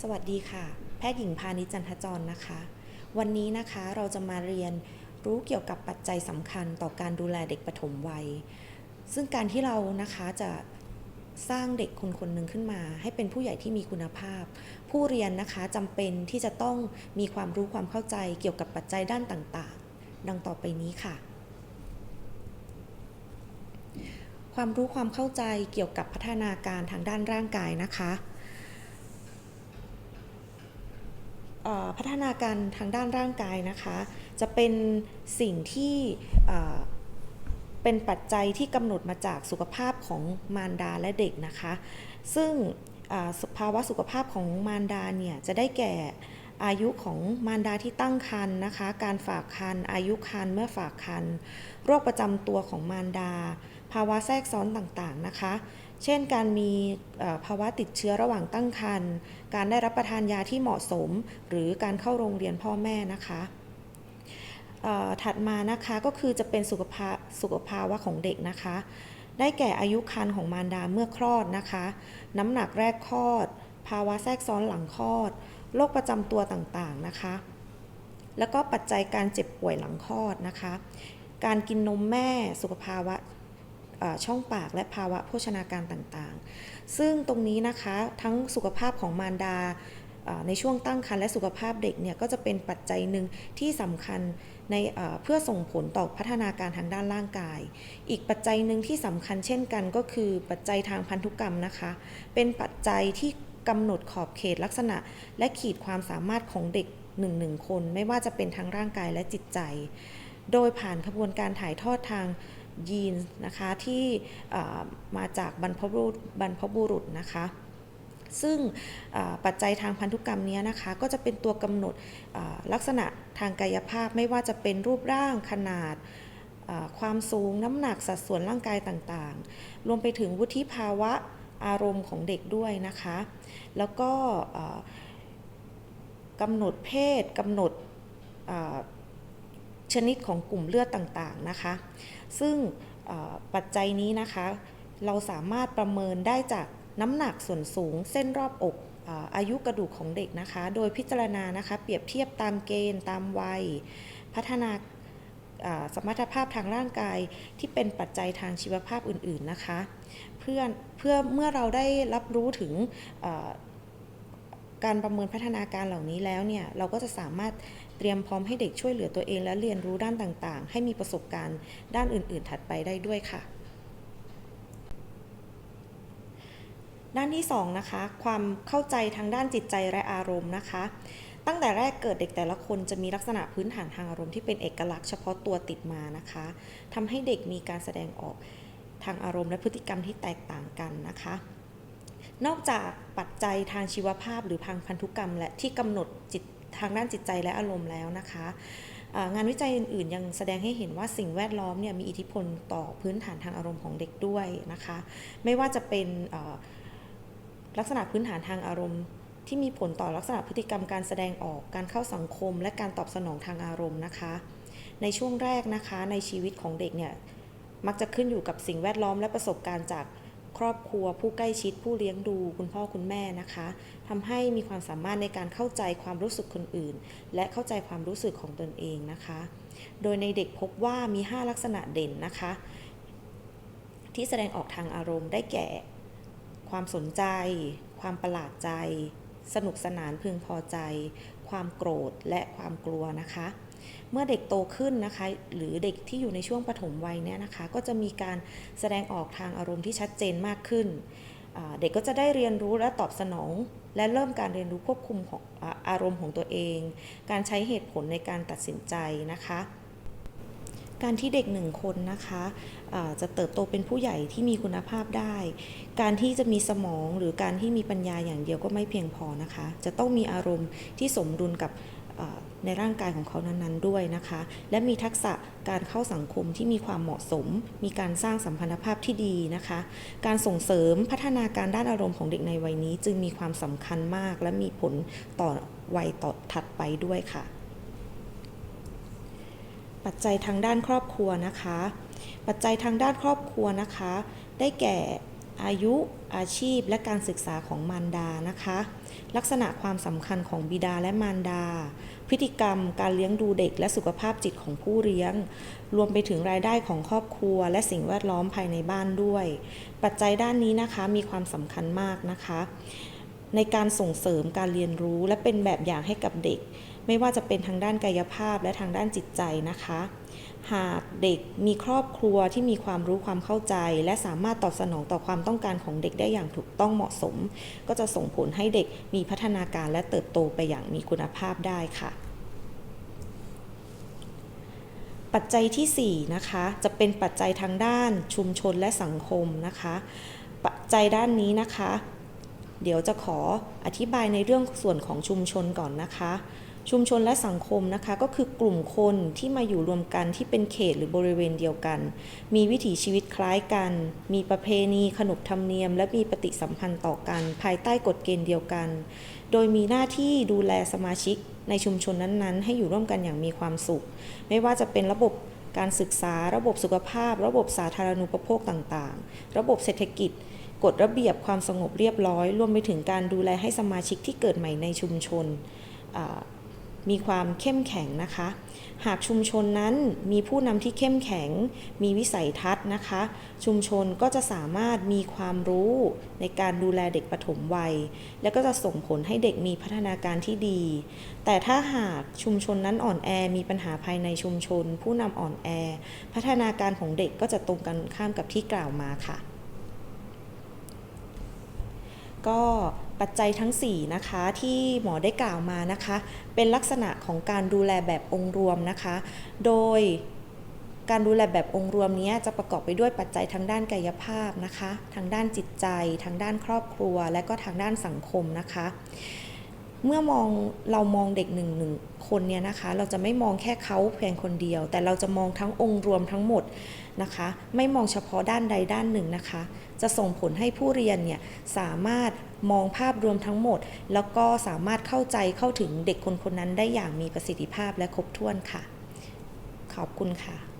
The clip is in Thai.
สวัสดีค่ะ แพทย์หญิงพาณิจันทจรนะคะ วันนี้นะคะเราจะมาเรียนรู้เกี่ยวกับปัจจัยสำคัญต่อการดูแลเด็กปฐมวัย ซึ่งการที่เรานะคะจะสร้างเด็กคนคนหนึ่งขึ้นมา ให้เป็นผู้ใหญ่ที่มีคุณภาพ ผู้เรียนนะคะจำเป็นที่จะต้องมีความรู้ความเข้าใจเกี่ยวกับปัจจัยด้านต่างๆ ดังต่อไปนี้ค่ะ ความรู้ความเข้าใจเกี่ยวกับพัฒนาการทางด้านร่างกายนะคะ เอ่อ พัฒนาการทางด้านร่างกายนะคะ จะเป็นสิ่งที่เป็นปัจจัยที่กำหนดมาจากสุขภาพของมารดาและเด็กนะคะ ซึ่งสภาวะสุขภาพของมารดาเนี่ยจะได้แก่อายุของมารดาที่ตั้งครรภ์นะคะ การฝากครรภ์อายุครรภ์เมื่อฝากครรภ์โรคประจำตัวของมารดา ภาวะแทรกซ้อนต่างๆนะคะ เช่นการมีภาวะติดเชื้อระหว่างตั้งครรภ์การได้รับประทานยาที่เหมาะสม หรือการเข้าโรงเรียนพ่อแม่นะคะถัดมานะคะก็คือจะเป็นสุขภาสุขภาวะของเด็กนะคะ ได้แก่อายุครรภ์ของมารดาเมื่อคลอดนะคะ น้ำหนักแรกคลอด ภาวะแทรกซ้อนหลังคลอดโรคประจำตัวต่างๆนะคะ แล้วก็ปัจจัยการเจ็บป่วยหลังคลอดนะคะ การกินนมแม่สุขภาวะ ช่องปากและภาวะโภชนาการต่างๆ ซึ่งตรงนี้นะคะทั้งสุขภาพของมารดาในช่วงตั้งครรภ์และสุขภาพเด็กเนี่ยก็จะเป็นปัจจัยหนึ่งที่สำคัญในเพื่อส่งผลต่อพัฒนาการทางด้านร่างกาย อีกปัจจัยหนึ่งที่สำคัญเช่นกันก็คือปัจจัยทางพันธุกรรมนะคะ เป็นปัจจัยที่กำหนดขอบเขตลักษณะ และขีดความสามารถของเด็กหนึ่งหนึ่งคน ไม่ว่าจะเป็นทางร่างกายและจิตใจ โดยผ่านขบวนการถ่ายทอดทาง ยีนนะคะที่มาจากบรรพบุรุษบรรพบุรุษนะคะ ซึ่งปัจจัยทางพันธุกรรมนี้นะคะ ก็จะเป็นตัวกำหนดลักษณะทางกายภาพไม่ว่าจะเป็นรูปร่างขนาดความสูงน้ำหนักสัดส่วนร่างกายต่างๆ รวมไปถึงวุฒิภาวะอารมณ์ของเด็กด้วยนะคะ แล้วก็กำหนดเพศกำหนด ชนิดของกลุ่มเลือดต่างๆนะคะ ซึ่งปัจจัยนี้นะคะ เราสามารถประเมินได้จากน้ำหนักส่วนสูง เส้นรอบอกอายุกระดูกของเด็กนะคะ โดยพิจารณานะคะ เปรียบเทียบตามเกณฑ์ตามวัย พัฒนาสมรรถภาพทางร่างกายที่เป็นปัจจัยทางชีวภาพอื่นๆนะคะ เพื่อเพื่อเมื่อเราได้รับรู้ถึง การประเมินพัฒนาการเหล่านี้แล้วเนี่ยเราก็จะสามารถเตรียมพร้อมให้เด็กช่วยเหลือตัวเอง และเรียนรู้ด้านต่างๆ ให้มีประสบการณ์ด้านอื่น ๆ ถัดไปได้ด้วยค่ะ ด้านที่2นะคะความเข้าใจทางด้านจิตใจและอารมณ์นะคะ ตั้งแต่แรกเกิดเด็กแต่ละคนจะมีลักษณะพื้นฐานทางอารมณ์ที่เป็นเอกลักษณ์เฉพาะตัวติดมานะคะทำให้เด็กมีการแสดงออกทางอารมณ์และพฤติกรรมที่แตกต่างกันนะคะ นอกจากปัจจัยทางชีวภาพหรือทางพันธุกรรม และที่กำหนดจิตทางด้านจิตใจและอารมณ์แล้วนะคะงานวิจัยอื่นๆ ยังแสดงให้เห็นว่าสิ่งแวดล้อมเนี่ยมีอิทธิพลต่อพื้นฐานทางอารมณ์ของเด็กด้วยนะคะ ไม่ว่าจะเป็นลักษณะพื้นฐานทางอารมณ์ ที่มีผลต่อลักษณะพฤติกรรมการแสดงออกการเข้าสังคม และการตอบสนองทางอารมณ์นะคะ ในช่วงแรกนะคะในชีวิตของเด็กเนี่ยมักจะขึ้นอยู่กับสิ่งแวดล้อมและประสบการณ์จาก ครอบครัว ผู้ใกล้ชิดผู้เลี้ยงดูคุณพ่อคุณแม่นะคะทำให้มีความสามารถในการเข้าใจความรู้สึกคนอื่น และเข้าใจความรู้สึกของตนเองนะคะ โดยในเด็กพบว่ามี 5 ลักษณะเด่นนะคะ ที่แสดงออกทางอารมณ์ได้แก่ ความสนใจ ความประหลาดใจ สนุกสนานพึงพอใจ ความโกรธและความกลัวนะคะ เมื่อเด็กโตขึ้นนะคะ หรือเด็กที่อยู่ในช่วงปฐมวัยเนี่ยนะคะ ก็จะมีการแสดงออกทางอารมณ์ที่ชัดเจนมากขึ้น เด็กก็จะได้เรียนรู้และตอบสนอง และเริ่มการเรียนรู้ควบคุมของอาอารมณ์ของตัวเอง การใช้เหตุผลในการตัดสินใจนะคะการที่เด็กหนึ่งคนนะคะจะเติบโตเป็นผู้ใหญ่ที่มีคุณภาพได้ การที่จะมีสมองหรือการที่มีปัญญาอย่างเดียวก็ไม่เพียงพอนะคะ จะต้องมีอารมณ์ที่สมดุลกับ ในร่างกายของเขานั้นๆด้วยนะคะ และมีทักษะการเข้าสังคมที่มีความเหมาะสม มีการสร้างสัมพันธภาพที่ดีนะคะ การส่งเสริมพัฒนาการด้านอารมณ์ของเด็กในวัยนี้ จึงมีความสำคัญมาก และมีผลต่อวัยต่อถัดไปด้วยค่ะ ปัจจัยทางด้านครอบครัวนะคะ ปัจจัยทางด้านครอบครัวนะคะ ได้แก่ อายุอาชีพและการศึกษาของมารดานะคะ ลักษณะความสำคัญของบิดาและมารดา พฤติกรรมการเลี้ยงดูเด็กและสุขภาพจิตของผู้เลี้ยง รวมไปถึงรายได้ของครอบครัว และสิ่งแวดล้อมภายในบ้านด้วย ปัจจัยด้านนี้นะคะมีความสำคัญมากนะคะ ในการส่งเสริมการเรียนรู้และเป็นแบบอย่างให้กับเด็ก ไม่ว่าจะเป็นทางด้านกายภาพและทางด้านจิตใจนะคะ หากเด็กมีครอบครัวที่มีความรู้ความเข้าใจ และสามารถตอบสนองต่อความต้องการของเด็กได้อย่างถูกต้องเหมาะสม ก็จะส่งผลให้เด็กมีพัฒนาการและเติบโตไปอย่างมีคุณภาพได้ค่ะปัจจัยทีสี่4นะคะจะเป็นปัจจัยทางด้านชุมชนและสังคมนะคะ ปัจจัยด้านนี้นะคะ เดี๋ยวจะขออธิบายในเรื่องส่วนของชุมชนก่อนนะคะ ชุมชนและสังคมนะคะ ก็คือกลุ่มคนที่มาอยู่รวมกันที่เป็นเขตหรือบริเวณเดียวกัน มีวิถีชีวิตคล้ายกัน มีประเพณีขนบธรรมเนียม และมีปฏิสัมพันธ์ต่อกัน ภายใต้กฎเกณฑ์เดียวกัน โดยมีหน้าที่ดูแลสมาชิกในชุมชนนั้นๆ ให้อยู่ร่วมกันอย่างมีความสุข ไม่ว่าจะเป็นระบบการศึกษา ระบบสุขภาพ ระบบสาธารณูปโภคต่างๆ ระบบเศรษฐกิจกฎระเบียบความสงบเรียบร้อย รวมไปถึงการดูแลให้สมาชิกที่เกิดใหม่ในชุมชน มีความเข้มแข็งนะคะ หากชุมชนนั้นมีผู้นำที่เข้มแข็ง มีวิสัยทัศน์นะคะ ชุมชนก็จะสามารถมีความรู้ในการดูแลเด็กปฐมวัย และก็จะส่งผลให้เด็กมีพัฒนาการที่ดี แต่ถ้าหากชุมชนนั้นอ่อนแอมีปัญหาภายในชุมชน ผู้นำอ่อนแอ พัฒนาการของเด็กก็จะตรงกันข้ามกับที่กล่าวมาค่ะ ก็ ปัจจัยทั้ง 4 นะคะ ที่หมอได้กล่าวมานะคะ เป็นลักษณะของการดูแลแบบองค์รวมนะคะ โดยการดูแลแบบองค์รวมนี้จะประกอบไปด้วยปัจจัยทางด้านกายภาพนะคะ ทางด้านจิตใจ ทางด้านครอบครัว และก็ทางด้านสังคมนะคะ เมื่อมองเรามองเด็กหนึ่งหนึ่งคนเนี่ยนะคะ เราจะไม่มองแค่เขาเพียงคนเดียว แต่เราจะมองทั้งองค์รวมทั้งหมดนะคะ ไม่มองเฉพาะด้านใดด้านหนึ่งนะคะ จะส่งผลให้ผู้เรียนเนี่ยสามารถมองภาพรวมทั้งหมด แล้วก็สามารถเข้าใจเข้าถึงเด็กคนคนนั้นได้อย่างมีประสิทธิภาพและครบถ้วนค่ะ ขอบคุณค่ะ